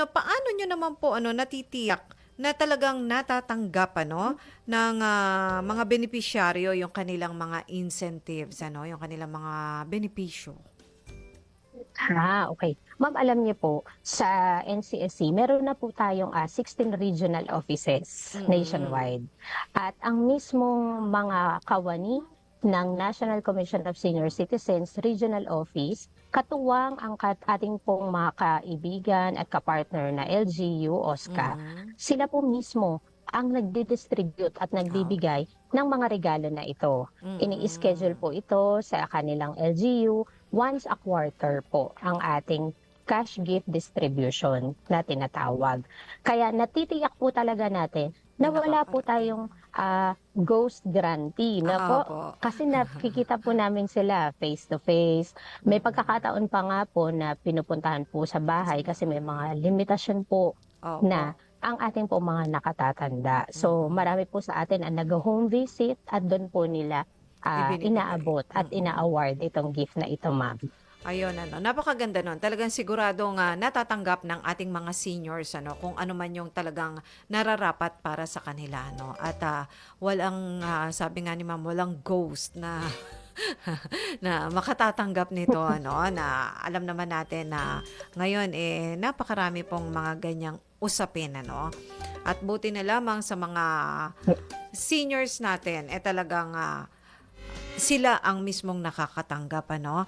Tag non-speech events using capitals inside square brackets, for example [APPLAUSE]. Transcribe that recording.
ano, paano nyo naman po ano natitiyak na talagang natatanggap ano ng ah, mga benepisyaryo yung kanilang mga incentives ano, yung kanilang mga benepisyo. Ah, okay. Ma'am, alam niyo po, sa NCSC, meron na po tayong ah, 16 regional offices Mm. nationwide. At ang mismong mga kawani ng National Commission of Senior Citizens Regional Office, katuwang ang kat- ating pong mga kaibigan at kapartner na LGU, OSCA, Mhm. sila po mismo ang nagdi-distribute at nagbibigay ng mga regalo na ito. Mhm. Ini-schedule po ito sa kanilang LGU once a quarter po ang ating cash gift distribution na tinatawag. Kaya natitiyak po talaga natin na wala po tayong ah, ghost grantee na Ah, po. po. Kasi [LAUGHS] nakikita po namin sila face to face. May pagkakataon pa nga po na pinupuntahan po sa bahay kasi may mga limitasyon po Opo. na ang ating po mga nakatatanda. So Mm. marami po sa atin ang nag-home visit at doon po nila Ibinibigay. inaabot at Mm. ina-award itong gift na ito, ma'am. Ayun, ano, napakaganda nun. Talagang siguradong ah, natatanggap ng ating mga seniors ano, kung ano man yung talagang nararapat para sa kanila. No? At ah, walang, ah, sabi nga ni ma'am, walang ghost na [LAUGHS] na makatatanggap nito ano na alam naman natin na ngayon eh napakarami pong mga ganyang usapin ano at buti na lamang sa mga seniors natin eh talagang ah, sila ang mismong nakakatanggap ano